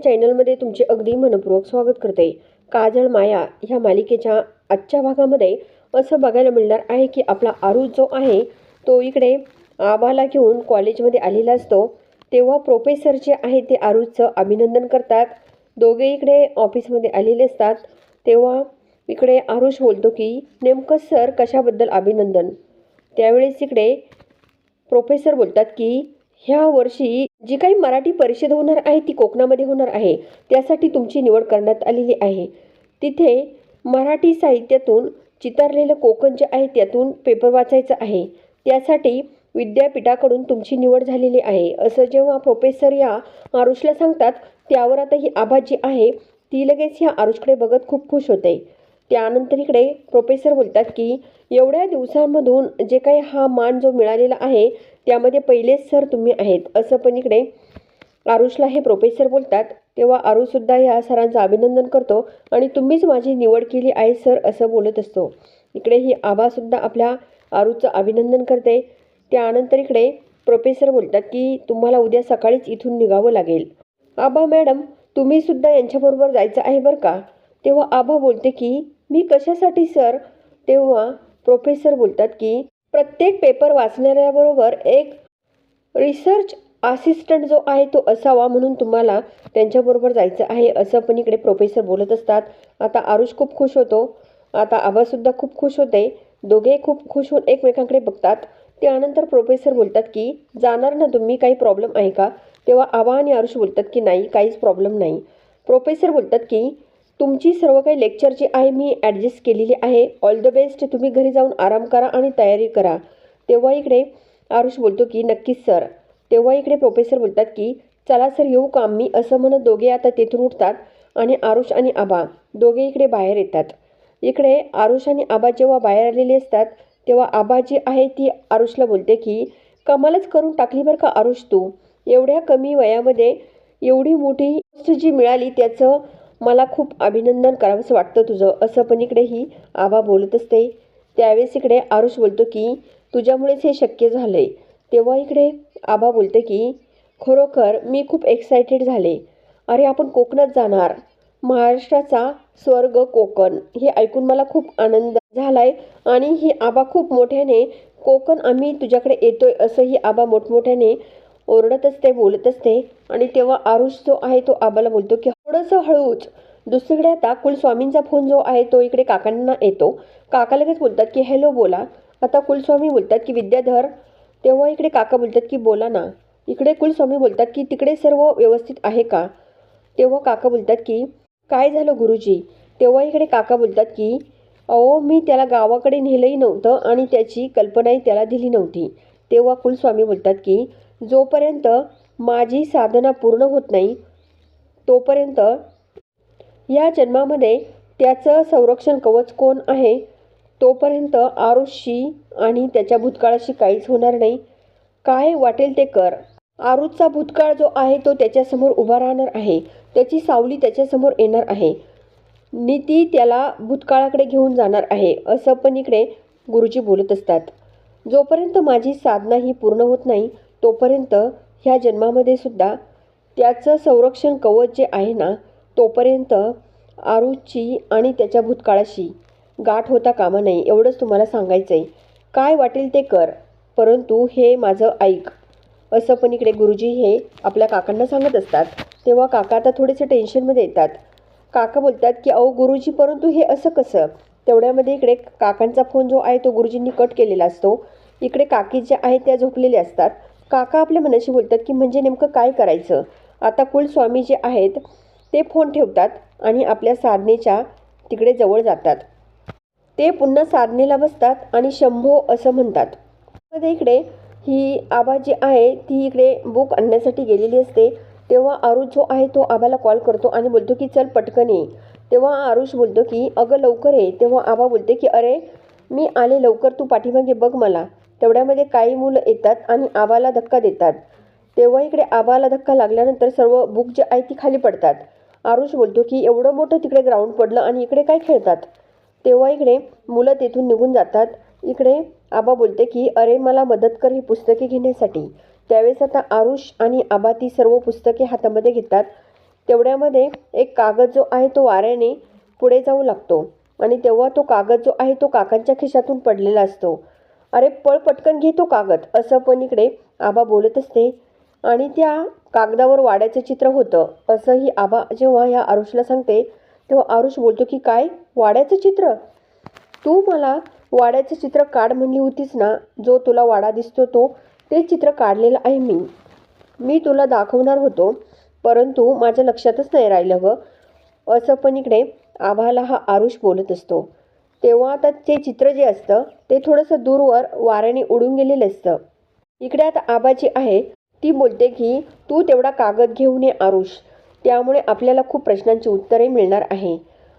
चॅनलमध्ये तुमचे अगदी मनपूर्वक स्वागत करते. काजळ माया ह्या मालिकेच्या आजच्या भागामध्ये असं बघायला मिळणार आहे की आपला आरू जो आहे तो इकडे आबाला घेऊन कॉलेजमध्ये आलेला असतो. तेव्हा प्रोफेसर जे आहे ते आरूचं अभिनंदन करतात. दोघे इकडे ऑफिसमध्ये आलेले असतात. तेव्हा इकडे आरुष बोलतो की नेमकं सर कशाबद्दल अभिनंदन? त्यावेळेस इकडे प्रोफेसर बोलतात की ह्या वर्षी जी काही मराठी परिषद होणार आहे ती कोकणामध्ये होणार आहे. त्यासाठी तुमची निवड करण्यात आलेली आहे. तिथे मराठी साहित्यातून चितारलेलं कोकण जे आहे त्यातून पेपर वाचायचं आहे. त्यासाठी विद्यापीठाकडून तुमची निवड झालेली आहे. असं जेव्हा प्रोफेसर या आरुषला सांगतात त्यावर आता ही आभा जी आहे ती लगेच ह्या आरुषकडे बघत खूप खुश होते. त्यानंतर इकडे प्रोफेसर बोलतात की एवढ्या दिवसांमधून जे काही हा मान जो मिळालेला आहे त्यामध्ये पहिलेच सर तुम्ही आहेत. असं पण इकडे आरुषला हे प्रोफेसर बोलतात. तेव्हा आरुषसुद्धा या सरांचं अभिनंदन करतो आणि तुम्हीच माझी निवड केली आहे सर असं बोलत असतो. इकडे ही आभासुद्धा आपल्या आरुचं अभिनंदन करते. त्यानंतर इकडे प्रोफेसर बोलतात की तुम्हाला उद्या सकाळीच इथून निघावं लागेल. आबा मॅडम तुम्ही सुद्धा यांच्याबरोबर जायचं आहे बरं का? तेव्हा आभा बोलते की मी कशासाठी सर? तेव्हा प्रोफेसर बोलतात की प्रत्येक पेपर वाचणाऱ्याबरोबर एक रिसर्च असिस्टंट जो आहे तो असावा म्हणून तुम्हाला त्यांच्याबरोबर जायचं आहे असं पण इकडे प्रोफेसर बोलत असतात. आता आरुष खूप खुश होतो. आता आबासुद्धा खूप खुश होते. दोघे खूप खुश होऊन एकमेकांकडे बघतात. त्यानंतर प्रोफेसर बोलतात की जाणार ना तुम्ही? काही प्रॉब्लेम आहे का? तेव्हा आबा आणि आरुष बोलतात की नाही काहीच प्रॉब्लेम नाही. प्रोफेसर बोलतात की तुमची सर्व काही लेक्चर जी आहे मी ॲडजस्ट केलेली आहे. ऑल द बेस्ट तुम्ही घरी जाऊन आराम करा आणि तयारी करा. तेव्हा इकडे आरुष बोलतो की नक्कीच सर तेव्हा इकडे प्रोफेसर बोलतात की चला सर येऊ का मी असं म्हणत दोघे आता तेथून उठतात आणि आरुष आणि आबा दोघे इकडे बाहेर येतात. इकडे आरुष आणि आबा जेव्हा बाहेर आलेले असतात तेव्हा आबा जी आहे ती आरुषला बोलते की कमालच करून टाकली बरं का आरुष तू. एवढ्या कमी वयामध्ये एवढी मोठी गोष्ट जी मिळाली त्याचं मला खूप अभिनंदन करावंसं वाटतं तुझं. असं पण इकडेही आबा बोलत असते. त्यावेळेस इकडे आरुष बोलतो की तुझ्यामुळेच हे शक्य झालं आहे तेव्हा इकडे आबा बोलते की खरोखर मी खूप एक्सायटेड झाले. अरे आपण कोकणात जाणार. महाराष्ट्राचा स्वर्ग कोकण. हे ऐकून मला खूप आनंद झाला आहे आणि ही आबा खूप मोठ्याने कोकण आम्ही तुझ्याकडे येतोय असंही आबा मोठमोठ्याने ओरडत असते बोलत असते आणि तेव्हा आरुष जो आहे तो आबाला बोलतो की थोडंसं हळूच. दुसरीकडे आता कुलस्वामींचा फोन जो आहे तो इकडे काकांना येतो. काका लगेच बोलतात की हॅलो बोला. आता कुलस्वामी बोलतात की विद्याधर. तेव्हा इकडे काका बोलतात की बोला ना. इकडे कुलस्वामी बोलतात की तिकडे सर्व व्यवस्थित आहे का? तेव्हा काका बोलतात की काय झालं गुरुजी? तेव्हा इकडे काका बोलतात की अहो मी त्याला गावाकडे नेलंही नव्हतं आणि त्याची कल्पनाही त्याला दिली नव्हती. तेव्हा कुलस्वामी बोलतात की जोपर्यंत माझी साधना पूर्ण होत नाही तोपर्यंत या जन्मामध्ये त्याचं संरक्षण कवच कोण आहे तोपर्यंत आरुषशी आणि त्याच्या भूतकाळाशी काहीच होणार नाही. काय वाटेल ते कर. आरुषचा भूतकाळ जो आहे तो त्याच्यासमोर उभा राहणार आहे. त्याची सावली त्याच्यासमोर येणार आहे. नीती त्याला भूतकाळाकडे घेऊन जाणार आहे असं पण इकडे गुरुजी बोलत असतात. जोपर्यंत माझी साधना ही पूर्ण होत नाही तोपर्यंत ह्या जन्मामध्ये सुद्धा त्याचं संरक्षण कवच जे आहे ना तोपर्यंत आरुची आणि त्याच्या भूतकाळाशी गाठ होता कामा नाही एवढंच तुम्हाला सांगायचं आहे काय वाटेल ते कर परंतु हे माझं ऐक. असं पण इकडे गुरुजी हे आपल्या काकांना सांगत असतात. तेव्हा काका आता थोडेसे टेन्शनमध्ये येतात. काका बोलतात की अहो गुरुजी परंतु हे असं कसं? तेवढ्यामध्ये इकडे काकांचा फोन जो आहे तो गुरुजींनी कट केलेला असतो. इकडे काकी ज्या आहेत त्या झोपलेल्या असतात. काका आपल्या मनाशी बोलतात की म्हणजे नेमकं काय करायचं? आता कुलस्वामी जे आहेत ते फोन ठेवतात आणि आपल्या साधनेच्या तिकडे जवळ जातात. ते पुन्हा साधनेला बसतात आणि शंभो असं म्हणतात. मध्ये इकडे ही आबा जी आहे ती इकडे बुक आणण्यासाठी गेलेली असते. तेव्हा आरुष जो आहे तो आबाला कॉल करतो आणि बोलतो की चल पटकन ये. तेव्हा आरुष बोलतो की अगं लवकर ये. तेव्हा आबा बोलते की अरे मी आले लवकर तू पाठीमागे बघ मला. तेवढ्यामध्ये काही मुलं येतात आणि आबाला धक्का देतात. तेव्हा इकडे आबाला धक्का लागल्यानंतर सर्व बुक जे आहे ती खाली पडतात. आरुष बोलतो की एवढं मोठं तिकडे ग्राउंड पडलं आणि इकडे काय खेळतात? तेव्हा इकडे मुलं तेथून निघून जातात. इकडे आबा बोलते की अरे मला मदत कर ही पुस्तके घेण्यासाठी. त्यावेळेस आता आरुष आणि आबा ती सर्व पुस्तके हातामध्ये घेतात. तेवढ्यामध्ये एक कागद जो आहे तो वाऱ्याने पुढे जाऊ लागतो. आणि तेव्हा तो कागद जो आहे तो काकांच्या खिशातून पडलेला असतो. अरे पळ पटकन घेतो कागद. असं पण इकडे आबा बोलत असते. आणि त्या कागदावर वाड्याचं चित्र होतं. असंही आबा जेव्हा ह्या आरुषला सांगते तेव्हा आरुष बोलतो की काय? वाड्याचं चित्र? तू मला वाड्याचं चित्र काढ म्हणली होतीस ना? जो तुला वाडा दिसतो तो ते चित्र काढलेलं आहे मी. मी तुला दाखवणार होतो. परंतु माझ्या लक्षातच नाही राहिलं गं. असं पण इकडे आभाला हा आरुष बोलत असतो. तेव्हा आता ते चित्र जे असतं ते थोडंसं दूरवर वाऱ्याने उडून गेलेलं असतं. इकडे आता आबाजी आहे ती बोलते की तू तेवढा कागद घेऊन ये आरुष. त्यामुळे आपल्याला खूप प्रश्नांची उत्तरे मिळणार आहे.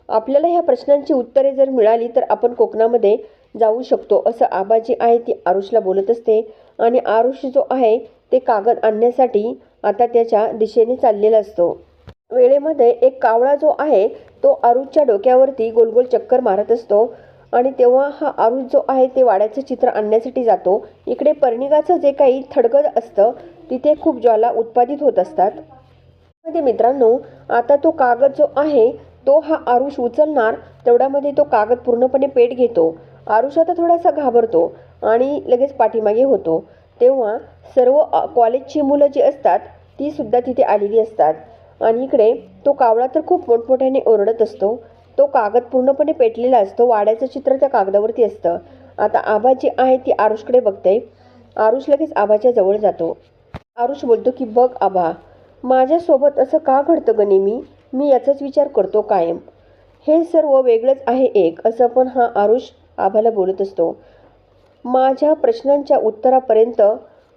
आपल्याला ह्या प्रश्नांची उत्तरे जर मिळाली तर आपण कोकणामध्ये जाऊ शकतो असं आबाजी आहे ती आरुषला बोलत असते. आणि आरुष जो आहे ते कागद आणण्यासाठी आता त्याच्या दिशेने चाललेला असतो. वेळेमध्ये एक कावळा जो आहे तो आरुषच्या डोक्यावरती गोलगोल चक्कर मारत असतो. आणि तेव्हा हा आरुष जो आहे ते वाड्याचं चित्र आणण्यासाठी जातो. इकडे पर्णिकाचं जे काही थडगद असतं तिथे खूप ज्वाला उत्पादित होत असतात. मध्ये मित्रांनो आता तो कागद जो आहे तो हा आरुष उचलणार तेवढ्यामध्ये तो कागद पूर्णपणे पेट घेतो. आरुष आता थोडासा घाबरतो आणि लगेच पाठीमागे होतो. तेव्हा सर्व कॉलेजची मुलं जी असतात ती सुद्धा तिथे आलेली असतात. आणि इकडे तो कावळा तर खूप मोठमोठ्याने ओरडत असतो. तो कागद पूर्णपणे पेटलेला असतो. वाड्याचं चित्र त्या कागदावरती असतं. आता आबा जी आहे ती आरुषकडे बघते. आरुष लगेच आबाच्या जवळ जातो. आरुष बोलतो की बघ आबा माझ्यासोबत असं का घडतं ग नेहमी? मी याचाच विचार करतो कायम. हे सर्व वेगळंच आहे एक. असं पण हा आरुष आबाला बोलत असतो. माझ्या प्रश्नांच्या उत्तरापर्यंत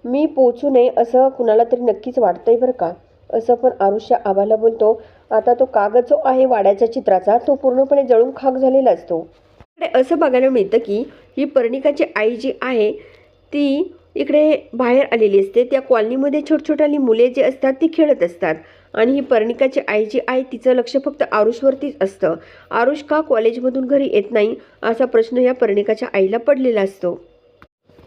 मी पोचू नये असं कुणाला तरी नक्कीच वाटतंय बरं का? असं पण आरुष्य आबाला बोलतो. आता तो कागद जो आहे वाड्याच्या चित्राचा तो पूर्णपणे जळून खाक झालेला असतो. इकडे असं बघायला मिळतं की ही पर्णिकाची आई जी आहे ती इकडे बाहेर आलेली असते. त्या कॉलनीमध्ये छोटछोटाली मुले जे असतात ती खेळत असतात. आणि ही पर्णिकाची आई जी आहे तिचं लक्ष फक्त आरुषवरतीच असतं. आरुष का कॉलेजमधून घरी येत नाही असा प्रश्न या पर्णिकाच्या आईला पडलेला असतो.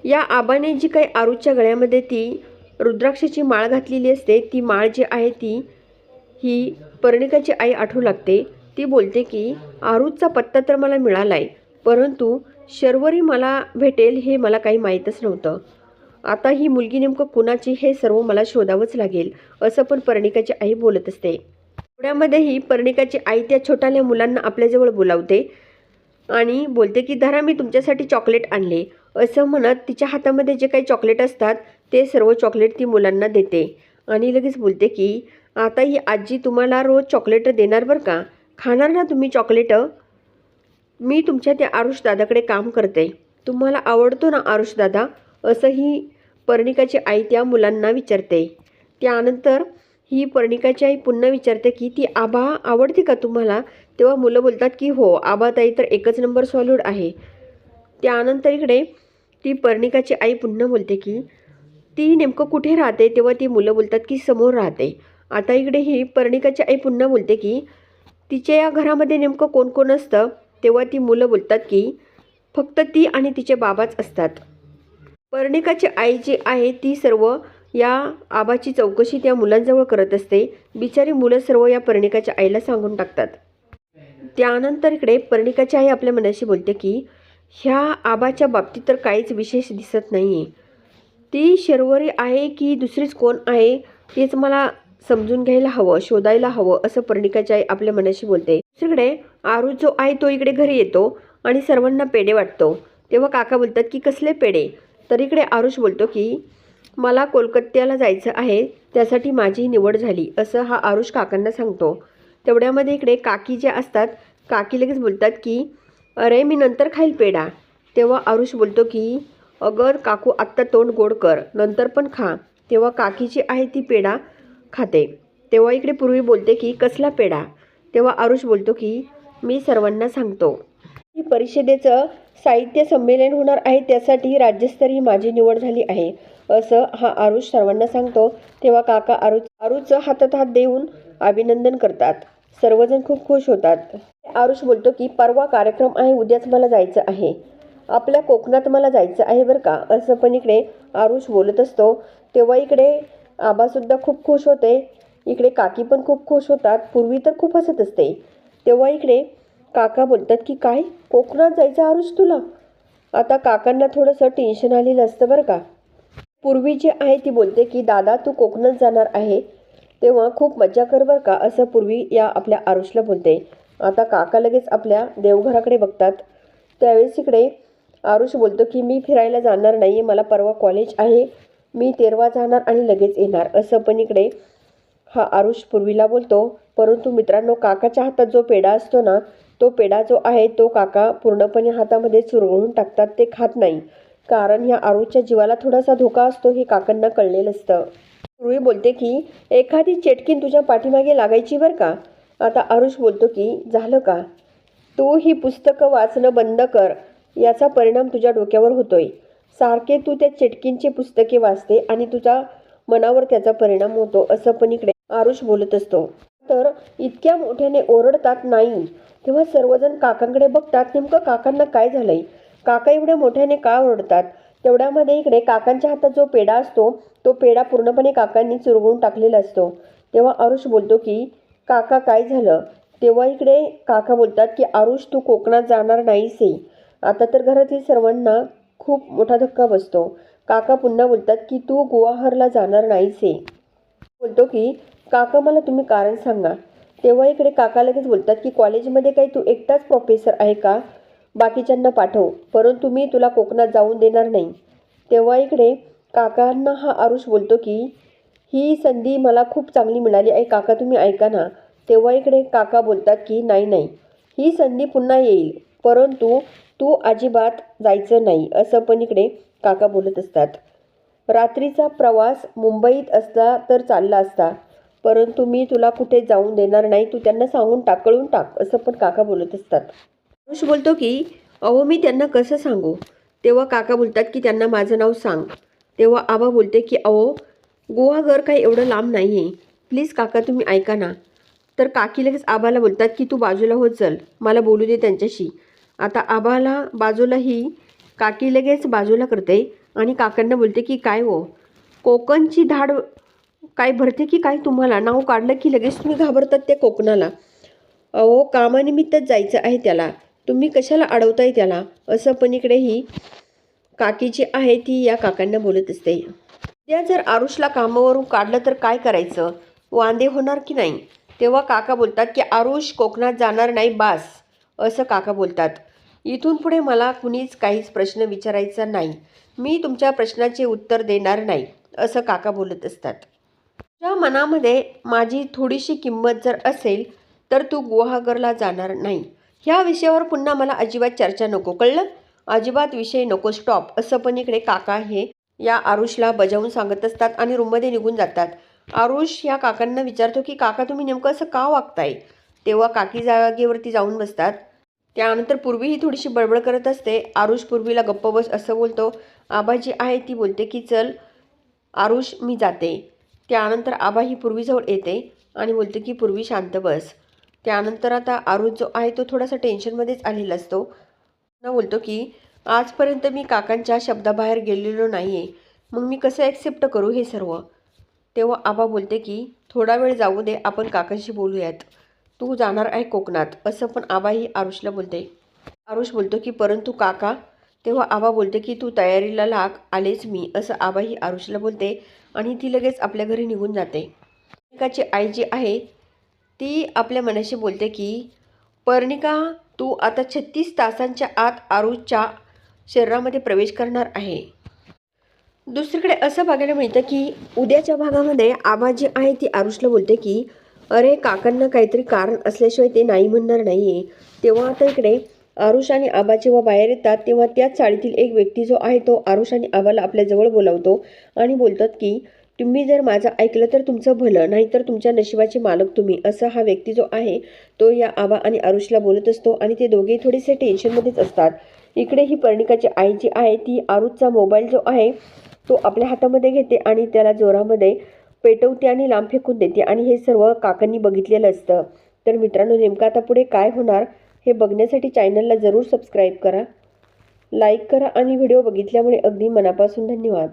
या आबाने जी काही आरुषच्या गळ्यामध्ये ती रुद्राक्षाची माळ घातलेली असते ती माळ जी आहे ती ही पर्णिकाची आई आठवू लागते. ती बोलते की आरुषचा पत्ता तर मला मिळाला आहे परंतु शर्वरी मला भेटेल हे मला काही माहीतच नव्हतं. आता ही मुलगी नेमकं कुणाची हे सर्व मला शोधावंच लागेल असं पण पर्णिकाची आई बोलत असते. पुण्यामध्येही पर्णिकाची आई त्या छोट्याल्या मुलांना आपल्याजवळ बोलावते आणि बोलते की धरा मी तुमच्यासाठी चॉकलेट आणले. असं म्हणत तिच्या हातामध्ये जे काही चॉकलेट असतात ते सर्व चॉकलेट ती मुलांना देते. आणि लगेच बोलते की आता ही आजी तुम्हाला रोज चॉकलेट देणार बरं का? खाणार ना तुम्ही चॉकलेट मी तुमच्या त्या आरुष दादाकडे काम करते. तुम्हाला आवडतो ना आरुष दादा? असं ही पर्णिकाची आई त्या मुलांना विचारते. त्यानंतर ही पर्णिकाची आई पुन्हा विचारते की ती आबा आवडते का तुम्हाला? तेव्हा मुलं बोलतात की हो आबाताई तर एकच नंबर सॉल्यूड आहे. त्यानंतर इकडे ती पर्णिकाची आई पुन्हा बोलते की ती नेमकं कुठे राहते? तेव्हा ती मुलं बोलतात की समोर राहते. आता इकडे ही पर्णिकाची आई पुन्हा बोलते की तिच्या या घरामध्ये नेमकं कोण कोण असतं? तेव्हा ती मुलं बोलतात की फक्त ती आणि तिचे बाबाच असतात. पर्णिकाची आई जी आहे ती सर्व या आबाची चौकशी त्या मुलांजवळ करत असते. बिचारी मुलं सर्व या पर्णिकाच्या आईला सांगून टाकतात. त्यानंतर इकडे पर्णिकाची आई आपल्या मनाशी बोलते की ह्या आबाच्या बाबतीत तर काहीच विशेष दिसत नाही आहे ती शर्वरी आहे की दुसरीच कोण आहे तेच मला समजून घ्यायला हवं शोधायला हवं असं पर्णिकाची आई आपल्या मनाशी बोलते. दुसरीकडे आरू जो आहे तो इकडे घरी येतो आणि सर्वांना पेढे वाटतो. तेव्हा काका बोलतात की कसले पेढे? तर इकडे आरुष बोलतो की मला कोलकात्याला जायचं आहे त्यासाठी माझी निवड झाली असं हा आरुष काकांना सांगतो. तेवढ्यामध्ये इकडे काकी ज्या असतात काकी लगेच बोलतात की अरे मी नंतर खाईल पेढा. तेव्हा आरुष बोलतो की अगर काकू आत्ता तोंड गोड कर नंतर पण खा. तेव्हा काकीची आहे ती पेढा खाते. तेव्हा इकडे पूर्वी बोलते की कसला पेढा? तेव्हा आरुष बोलतो की मी सर्वांना सांगतो. परिषदेचं साहित्य संमेलन होणार आहे त्यासाठी राज्यस्तरीय माझी निवड झाली आहे. असं हा आरुष सर्वांना सांगतो. तेव्हा काका आरुष आरुषचं हातात हात देऊन अभिनंदन करतात. सर्वजण खूप खुश होतात. आरुष बोलतो की परवा कार्यक्रम आहे उद्याच मला जायचं आहे. आपल्या कोकणात मला जायचं आहे बरं का. असं पण इकडे आरुष बोलत असतो. तेव्हा इकडे आबासुद्धा खूप खुश होते. इकडे काकी पण खूप खुश होतात. पूर्वी तर खूप हसत असते. तेव्हा इकडे काका बोलतात की काय? कोकणात जायचं आरुष तुला? आता काकांना थोडंसं टेन्शन आलेलं असतं बरं का. पूर्वी जी आहे ती बोलते की दादा तू कोकणात जाणार आहे. तेव्हा खूप मज्जा कर बरं का असं पूर्वी या आपल्या आरुषला बोलते. आता काका लगेच आपल्या देवघराकडे बघतात. त्यावेळेस इकडे आरुष बोलतो की मी फिरायला जाणार नाही मला परवा कॉलेज आहे. मी तेरवा जाणार आणि लगेच येणार. असं पण इकडे हा आरुष पूर्वीला बोलतो. परंतु मित्रांनो काकाच्या हातात जो पेढा असतो ना तो पेढा जो आहे तो काका पूर्णपणे हातामध्ये चुरगळून टाकतात ते खात नाही. कारण ह्या आरुषच्या जीवाला थोडासा धोका असतो हे काकांना कळलेलं असतं. पूर्वी बोलते की एखादी चेटकीन तुझ्या पाठीमागे लागायची बरं का? आता आरुष बोलतो की झालं का? तू ही पुस्तकं वाचणं बंद कर. याचा परिणाम तुझ्या डोक्यावर होतोय. सारखे तू त्या चिटकींची पुस्तके वाचते आणि तुझा मनावर त्याचा परिणाम होतो असं पण इकडे आरुष बोलत असतो. तर इतक्या मोठ्याने ओरडतात नाही. तेव्हा सर्वजण काकांकडे बघतात नेमकं काकांना काय झालंय? काका एवढ्या मोठ्याने का ओरडतात? तेवढ्यामध्ये इकडे काकांच्या हातात जो पेढा असतो तो पेढा पूर्णपणे काकांनी चुरगळून टाकलेला असतो. तेव्हा आरुष बोलतो की काका काय झालं? तेव्हा इकडे काका बोलतात की आरुष तू कोकणात जाणार नाहीस. आहे आता तर घरातील सर्वांना खूप मोठा धक्का बसतो. काका पुन्हा बोलतात की तू गुवाहारला जाणार नाहीस आहे बोलतो की काका मला तुम्ही कारण सांगा. तेव्हा इकडे काका लगेच बोलतात की कॉलेजमध्ये काही तू एकटाच प्रोफेसर आहे का? बाकीच्यांना पाठव परंतु मी तुला कोकणात जाऊन देणार नाही. तेव्हा इकडे काकांना हा आरुष बोलतो की ही संधी मला खूप चांगली मिळाली. आहे काका तुम्ही ऐका ना. तेव्हा इकडे काका बोलतात की नाही नाही. ही संधी पुन्हा येईल. परंतु तू अजिबात जायचं नाही असं पण इकडे काका बोलत असतात. रात्रीचा प्रवास मुंबईत असला तर चालला असता परंतु मी तुला कुठे जाऊन देणार नाही तू त्यांना सांगून टाकळून टाक असं पण काका बोलत असतात. आरुष बोलतो की अहो मी त्यांना कसं सांगू? तेव्हा काका बोलतात की त्यांना माझं नाव सांग. तेव्हा आबा बोलते की अहो गुहागर काही एवढं लांब नाही आहे प्लीज काका तुम्ही ऐका ना. तर काकी लगेच आबाला बोलतात की तू बाजूला होत चल मला बोलू दे त्यांच्याशी. आता आबाला बाजूला ही काकी लगेच बाजूला करते आणि काकांना बोलते की काय हो? कोकणची धाड काय भरते की काय तुम्हाला? नाव काढलं की लगेच तुम्ही घाबरतात त्या कोकणाला. अहो कामानिमित्तच जायचं आहे त्याला. तुम्ही कशाला अडवताय त्याला? असं पण इकडे ही काकी जी आहे ती या काकांना बोलत असते. उद्या जर आरुषला कामावरून काढलं तर काय करायचं? वांदे होणार की नाही? तेव्हा काका बोलतात की आरुष कोकणात जाणार नाही बास. असं काका बोलतात. इथून पुढे मला कुणीच काहीच प्रश्न विचारायचा नाही. मी तुमच्या प्रश्नाचे उत्तर देणार नाही असं काका बोलत असतात. तुझ्या मनामध्ये माझी थोडीशी किंमत जर असेल तर तू गुहागरला जाणार नाही. ह्या विषयावर पुन्हा मला अजिबात चर्चा नको कळलं? अजिबात विषय नको स्टॉप असं पण इकडे काका हे या आरुषला बजावून सांगत असतात आणि रूममध्ये निघून जातात. आरुष या काकांना विचारतो की काका तुम्ही नेमकं असं का वागताय? तेव्हा काकी जागेवरती जाऊन बसतात. त्यानंतर पूर्वी ही थोडीशी बडबड करत असते. आरुष पूर्वीला गप्प बस असं बोलतो. आबा जी आहे ती बोलते की चल आरुष मी जाते. त्यानंतर आबा ही पूर्वीजवळ येते आणि बोलते की पूर्वी शांत बस. त्यानंतर आता आरुष जो आहे तो थोडासा टेन्शनमध्येच आलेला असतो. ना बोलतो की आजपर्यंत मी काकांच्या शब्दाबाहेर गेलेलो नाही आहे मग मी कसं ॲक्सेप्ट करू हे सर्व? तेव्हा आबा बोलते की थोडा वेळ जाऊ दे आपण काकांशी बोलूयात. तू जाणार आहे कोकणात असं पण आबाही आरुषला बोलते. आरुष बोलतो की परंतु काका तेव्हा आबा बोलते की तू तयारीला लाग आलेच मी असं आबाही आरुषला बोलते आणि ती लगेच आपल्या घरी निघून जाते. पर्णिकाची आई जी आहे ती आपल्या मनाशी बोलते की पर्णिका तू आता छत्तीस तासांच्या आत आरुषच्या शरीरामध्ये प्रवेश करणार आहे. दुसरीकडे असं बघायला मिळतं की उद्याच्या भागामध्ये आबा जी आहे ती आरुषला बोलते की अरे काकांना काहीतरी कारण असल्याशिवाय ते नाही म्हणणार नाही आहे तेव्हा आता इकडे आरुष आणि आबा जेव्हा बाहेर येतात तेव्हा त्याच चाळीतील एक व्यक्ती जो आहे तो आरुष आणि आबाला आपल्याजवळ बोलावतो आणि बोलतात की तुम्ही जर माझं ऐकलं तर तुमचं भलं नाहीतर तुमच्या नशिबाचे मालक तुम्ही असं हा व्यक्ती जो आहे तो या आबा आणि आरुषला बोलत असतो आणि ते दोघेही थोडेसे टेन्शनमध्येच असतात. इकडे ही पर्णिकाची आई जी आहे ती आरुषचा मोबाईल जो आहे तो आपल्या हातामध्ये घेते आणि त्याला जोरामध्ये पेटवते आणि लांब फेकून देते. आणि हे सर्व काकांनी बघितलेलं असतं. तर मित्रांनो नेमकं आता पुढे काय होणार हे बघण्यासाठी चॅनलला जरूर सबस्क्राईब करा लाईक करा आणि व्हिडिओ बघितल्यामुळे अगदी मनापासून धन्यवाद.